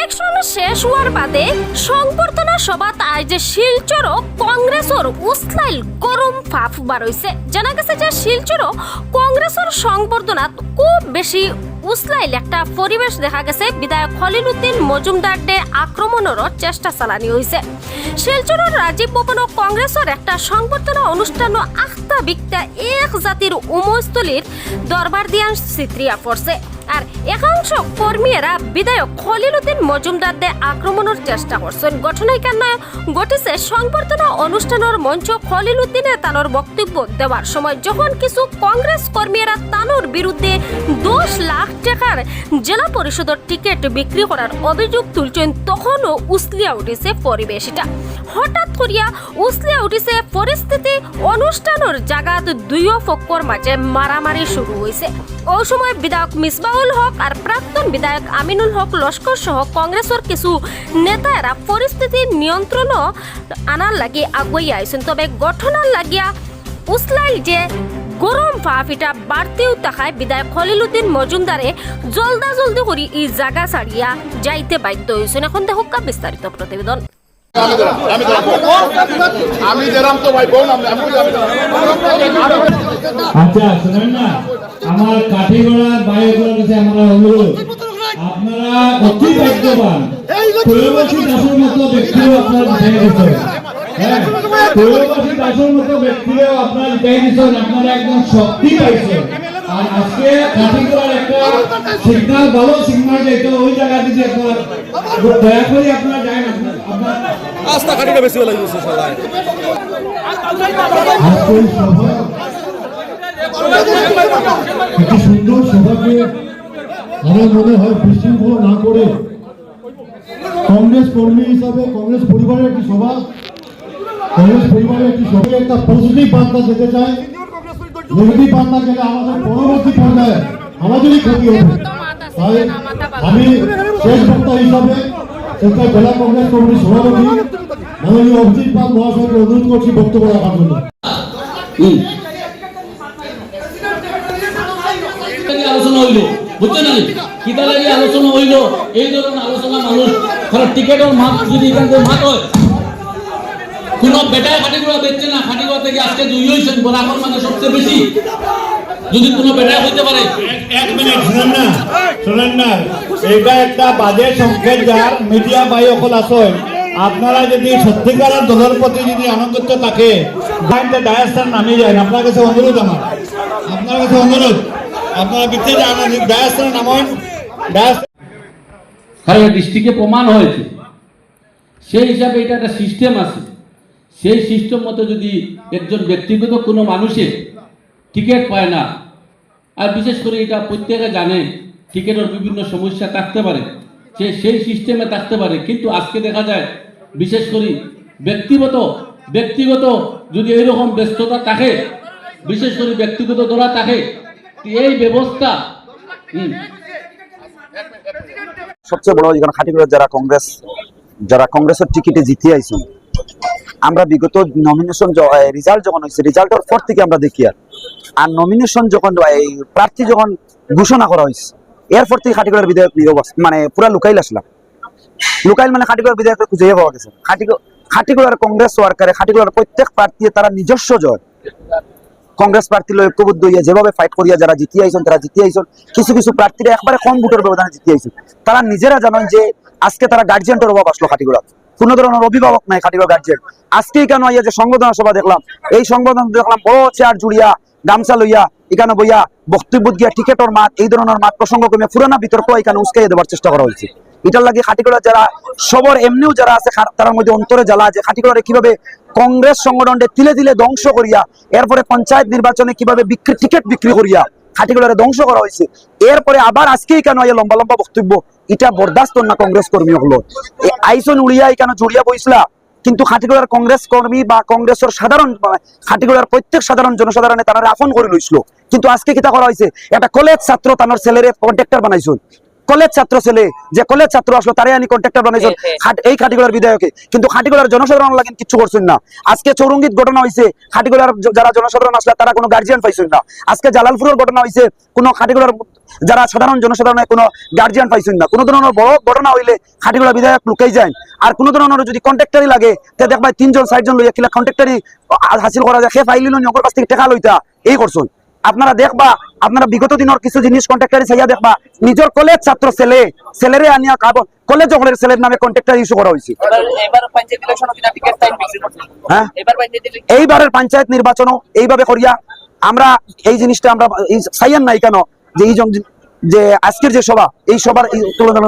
Election শেষ হওয়ার বাদে সংবর্ধনা সভাত আজ শিলচর কংগ্রেসর উসলাইল গরম ফাফ বার হইছে। জানা গেছে যে শিলচর কংগ্রেসর সংবর্ধনাত খুব বেশি উসলাইল একটা পরিবেশ দেখা গেছে। বিধায়ক খলিল উদ্দিন মজুমদার ডে আক্রমণের চেষ্টা চালানি হয়েছে শিলচরের রাজীব ভবন কংগ্রেসের একটা সংবর্ধনা অনুষ্ঠান আখতা বিকতা এক জাতির উমস্থলীর দরবার দিয়ান চিত্রিয়া পড়ছে। আর একাংশ কর্মীরা বিধায়ক খলিল উদ্দিন মজুমদার দে আক্রমণের চেষ্টা করছেন। ঘটনায় কেন ঘটেছে সংবর্ধনা অনুষ্ঠানের মঞ্চ খলিল উদ্দিনে তানোর বক্তব্য দেওয়ার সময় যখন কিছু কংগ্রেস কর্মীরা তানোর বিরুদ্ধে দশ লাখ টাকার জেলা পরিষদের টিকিট বিক্রি করার অভিযোগ তুলছেন তখনও উসলিয়া উঠেছে পরিবেশটা হঠাৎ করিয়া উসলিয়া উঠেছে পরিস্থিতি অনুষ্ঠানের জায়গাত দুইও পক্ষর মাঝে মারামারি শুরু হয়েছে ওই সময় বিধায়ক মিসবাউল হক আর প্রাক্তন বিধায়ক আমিনুল হক লস্কর সহ কংগ্রেসের কিছু নেতারা পরিস্থিতি নিয়ন্ত্রণ আনার লাগি আগুয়াই আইছেন তবে গঠনার লাগিয়া উসলাইল যে গরম এটা বাড়তেও তাকায় বিধায়ক খলিলুদ্দিন মজুমদারে জলদা জলদি করি এই জায়গা ছাড়িয়া যাইতে বাধ্য হয়েছেন। এখন দেখো বিস্তারিত প্রতিবেদন। আমি আমি যেরাম তো ভাই বোন আমি আমি আচ্ছা শুনেন না আমার কাঠিগড়ার বাইরেগুলোর কাছে আমরা অনুরোধ। আপনারা অতি ভাগ্যবান। প্রয়োগী দাসের মতো ব্যক্তিও আপনার হ্যাঁ। প্রয়োগী দাসের মতো ব্যক্তিও আপনার জিতাই আপনারা একদম শক্তি পাইছেন আর আজকে কাঠিগড়ার একটা সিগনাল ভালো সিগনাল যেত ওই জায়গা দিতে আপনার দয়া করে আপনার যায় আপনার রাস্তা খাটিটা বেশি ভালো লাগছে সবাই সভা একটি সুন্দর সভাকে আমার মনে হয় বিশৃঙ্খলা না করে কংগ্রেস কর্মী হিসাবে কংগ্রেস পরিবারের একটি সভা কংগ্রেস পরিবারের একটি সভায় একটা পজিটিভ বার্তা যেতে চায় নেগেটিভ বার্তা গেলে আমাদের পরবর্তী পর্যায়ে আমাদেরই ক্ষতি হবে। তাই আমি শেষ বক্তা হিসাবে সেটা জেলা কংগ্রেস কমিটির সভাপতি মাননীয় অভিজিৎ পাল মহাশয়কে অনুরোধ করছি বক্তব্য রাখার জন্য। আলোচনা হইল, বুঝছেন না? কিতা লাগে আলোচনা হইল? এই ধরনের আলোচনা মানুষ টিকেটের মাপ যদি এখান থেকে মাপ হয় কোন বেটায় খাটিগুলো দেখছে না থেকে আজকে দুই হয়েছেন মানে সবচেয়ে বেশি। যদি কোনো বেটায় হইতে পারে। এক মিনিট শুনেন না শুনেন না। এটা একটা বাজে সংকেত যার মিডিয়া বাই অকল আসয় আপনারা যদি সত্যিকারের দলের প্রতি যদি আনন্দিত থাকে বাইরে ডায়াস্টার নামিয়ে যায় আপনার কাছে অনুরোধ আমার। আপনার কাছে অনুরোধ। আপনারা বিচ্ছে যান ডায়াস্টার নামান ডিস্ট্রিক্টে প্রমাণ হয়েছে। সেই হিসাবে এটা একটা সিস্টেম আছে। সেই সিস্টেম মতো যদি একজন ব্যক্তিগত কোনো মানুষের টিকিট পায় না, আর বিশেষ করে এটা প্রত্যেকে জানে, টিকিটের বিভিন্ন সমস্যা থাকতে পারে, সে সেই সিস্টেমে থাকতে পারে। কিন্তু আজকে দেখা যায়, বিশেষ করে ব্যক্তিগত ব্যক্তিগত যদি এরকম ব্যস্ততা থাকে, বিশেষ করে ব্যক্তিগত ধরা থাকে এই ব্যবস্থা সবচেয়ে বড় এখানে খাটিগুলো যারা কংগ্রেস, যারা কংগ্রেসের টিকিটে জিতে আইছেন আমরা বিগত নমিনেশন রেজাল্ট যখন হয়েছে রেজাল্টের পর থেকে আমরা দেখি আর। আর নমিনেশন যখন প্রার্থী যখন ঘোষণা করা হয়েছে এরপর থেকে খাটিগুলোর বিধায়ক মানে পুরা লুকাইল আসলাম। লুকাইল মানে খাটিগুলোর বিধায়ক খুঁজে পাওয়া গেছে। খাটিগুলোর কংগ্রেস সরকারে খাটিগুলোর প্রত্যেক প্রার্থী তারা নিজস্ব জয়। কংগ্রেস প্রার্থী ঐক্যবদ্ধ হইয়া যেভাবে ফাইট করিয়া যারা জিতিয়ে আইছেন, তারা জিতিয়ে আইছেন। কিছু কিছু প্রার্থীরা একবারে কম ভোটের ব্যবধানে জিতিয়ে আইছেন তারা নিজেরা জানেন যে আজকে তারা গার্জিয়ানটার অভাব আসলো খাটিগুড়া কোন ধরনের অভিভাবক নাই খাটিগুড়া গার্জিয়ান আজকেই কেন আইয়া যে সংবর্ধনা সভা দেখলাম? এই সংবর্ধনা দেখলাম বড় চেয়ার জুড়িয়া গামছা লইয়া, এখানে বইয়া, বক্তব্য গিয়া টিকেটর মাঠ, এই ধরনের মাঠ প্রসঙ্গ কমে পুরানা বিতর্ক এখানে উস্কাইয়ে দেওয়ার চেষ্টা করা হয়েছে। এটার লাগে খাটিগুড়া যারা সবর এমনিও যারা আছে তার মধ্যে অন্তরে জ্বালা আছে খাটিগুড়ারে কীভাবে কংগ্রেস সংগঠনটা তিলে তিলে ধ্বংস করিয়া, এরপরে পঞ্চায়েত নির্বাচনে কীভাবে বিক্রি টিকিট বিক্রি করিয়া খাটিগুলারে ধ্বংস করা হয়েছে। এরপরে আবার আজকেই কেন এই লম্বা লম্বা বক্তব্য? এটা বরদাস্ত না কংগ্রেস কর্মী হলো। আইসন উড়িয়া কেন জুড়িয়া বইসলা? কিন্তু খাটিগুলার কংগ্রেস কর্মী বা কংগ্রেসের সাধারণ খাটিগুলার প্রত্যেক সাধারণ জনসাধারণে তারা আপন করে লইছিল কিন্তু আজকে কিতা করা হয়েছে? একটা কলেজ ছাত্র তানোর ছেলেরে কন্ট্রাক্টর বানাইছিল কলেজ ছাত্র ছেলে যে কলেজ ছাত্র আসলো তারে আনি কন্ট্রাক্টর বানাইছেন এই খাটিগুলার বিধায়কে। কিন্তু খাটিগুলার জনসাধারণ লাগেন কিচ্ছু করছেন না। আজকে চৌরঙ্গীত ঘটনা হয়েছে খাটিগুলার যারা জনসাধারণ আসলে তারা কোনো গার্জিয়ান পাইছেন না। আজকে জালালপুরের ঘটনা হয়েছে কোনো খাটিগুলার যারা সাধারণ জনসাধারণের কোনো গার্জিয়ান পাইছেন না। কোনো ধরনের বড় ঘটনা হইলে খাটিগুলা বিধায়ক লুকাই যায় আর কোনো ধরনের যদি কন্ট্রাক্টারি লাগে তে দেখবাই তিনজন চারজন লইয়া কিলা কন্ট্রাক্টারি হাসিল করা যায়। সে ফাইলিল নিয়োগের কাছ থেকে টাকা লইতা। এই করছেন। আপনারা দেখবা আপনারা বিগত দিনের কিছু জিনিস কন্ট্রাক্টারি চাইয়া দেখবা নিজের কলেজ ছাত্র ছেলে ছেলেরে আনিয়া কাবো কলেজ হলের ছেলের নামে কন্ট্রাক্টার ইস্যু করা হয়েছে এবার এবার পঞ্চায়েত ইলেকশন কিনা টিকেট টাইম বিক্রি করছে হ্যাঁ? এবার পঞ্চায়েত ইলেকশন এইবারের পঞ্চায়েত নির্বাচনও এইভাবে করিয়া আমরা এই জিনিসটা আমরা এই চাইয়ান নাই কেন? যে এই যে আজকের যে সভা এই সভার তুলনা